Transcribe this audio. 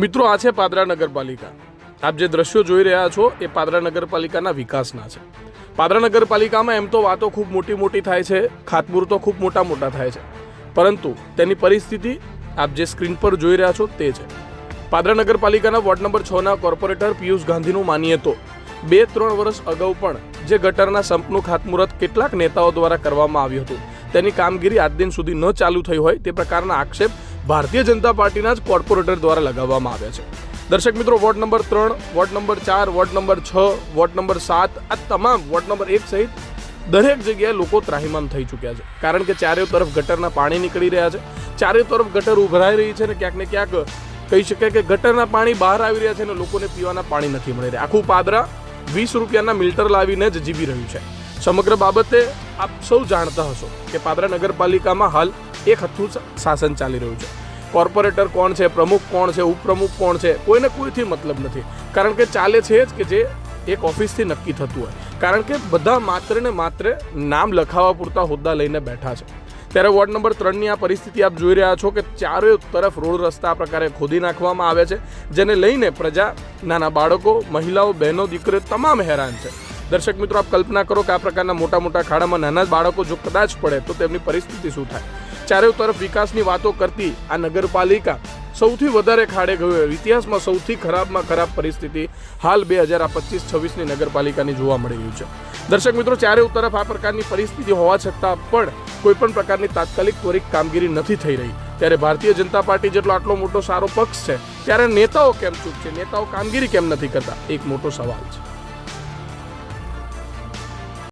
મિત્રો, આ છે પાદરા નગરપાલિકા. આપ જે દ્રશ્યો જોઈ રહ્યા છો, એ પાદરા નગરપાલિકાના વિકાસના છે. પાદરા નગરપાલિકામાં એમ તો વાતો ખૂબ મોટી મોટી થાય છે ખાતમુહૂર્તો ખૂબ મોટા મોટા થાય છે. પરંતુ તેની પરિસ્થિતિ આપ જે સ્ક્રીન પર જોઈ રહ્યા છો, તે છે. પાદરા નગરપાલિકાના વોર્ડ નંબર છના કોર્પોરેટર પિયુષ ગાંધીનું માનીએ તો, બે ત્રણ વર્ષ અગાઉ પણ જે ગટરના સંપનું ખાતમુહૂર્ત કેટલાક નેતાઓ દ્વારા કરવામાં આવ્યું હતું તેની કામગીરી આજ દિન સુધી ન ચાલુ થઈ હોય તે પ્રકારના આક્ષેપ ભારતીય જનતા પાર્ટીના જ કોર્પોરેટર દ્વારા લગાવવામાં આવ્યા છે. દર્શક મિત્રો, વોર્ડ નંબર ત્રણ, વોર્ડ નંબર ચાર, વોર્ડ નંબર છ, વોર્ડ નંબર સાત, આ તમામ વોર્ડ નંબર એક સહિત દરેક જગ્યાએ લોકો ત્રાહિમામ થઈ ચૂક્યા છે. કારણ કે ચારે તરફ ગટરના પાણી નીકળી રહ્યા છે. ચારે તરફ ગટર ઉભરાઈ રહી છે ને ક્યાંક ને ક્યાંક કહી શકાય કે ગટરના પાણી બહાર આવી રહ્યા છે અને લોકોને પીવાના પાણી નથી મળી રહ્યા. આખું પાદરા વીસ રૂપિયાના મિલ્ટર લાવીને જ જીવી રહ્યું છે. સમગ્ર બાબતે આપ સૌ જાણતા હશો કે પાદરા નગરપાલિકામાં હાલ એક હથ્થું શાસન ચાલી રહ્યું છે. કોર્પોરેટર કોણ છે? પ્રમુખ કોણ છે? ઉપપ્રમુખ કોણ છે? કોઈને કોઈથી મતલબ નથી. કારણ કે ચાલે છે જ કે જે એક ઓફિસથી નક્કી થતું હોય. કારણ કે બધા માત્ર ને માત્ર નામ લખાવવા પૂરતા હોદ્દા લઈને બેઠા છે. ત્યારે વોર્ડ નંબર ત્રણની આ પરિસ્થિતિ આપ જોઈ રહ્યા છો કે ચારે તરફ રોડ રસ્તા આ પ્રકારે ખોદી નાખવામાં આવે છે, જેને લઈને પ્રજા, નાના બાળકો, મહિલાઓ, બહેનો, દીકરીઓ તમામ હેરાન છે. દર્શક મિત્રો, આપ કલ્પના કરો કે આ પ્રકારના મોટા મોટા ખાડામાં નાના બાળકો જો કદાચ પડે, તો તેમની પરિસ્થિતિ શું થાય? ચારે તરફ વિકાસની વાતો કરતી આ નગરપાલિકા સૌથી વધારે ખાડે ગયું ઇતિહાસમાં સૌથી ખરાબમાં ખરાબ પરિસ્થિતિ હાલ બે હજાર પચીસ છવ્વીસની નગરપાલિકાની જોવા મળી રહ્યું છે. દર્શક મિત્રો ચારે તરફ આ પ્રકારની પરિસ્થિતિ હોવા છતાં પણ કોઈપણ પ્રકારની તાત્કાલિક ત્વરિત કામગીરી નથી થઈ રહી. ત્યારે ભારતીય જનતા પાર્ટી જેટલો આટલો મોટો સારો પક્ષ છે, ત્યારે નેતાઓ કેમ ચૂક છે? નેતાઓ કામગીરી કેમ નથી કરતા? એક મોટો સવાલ છે.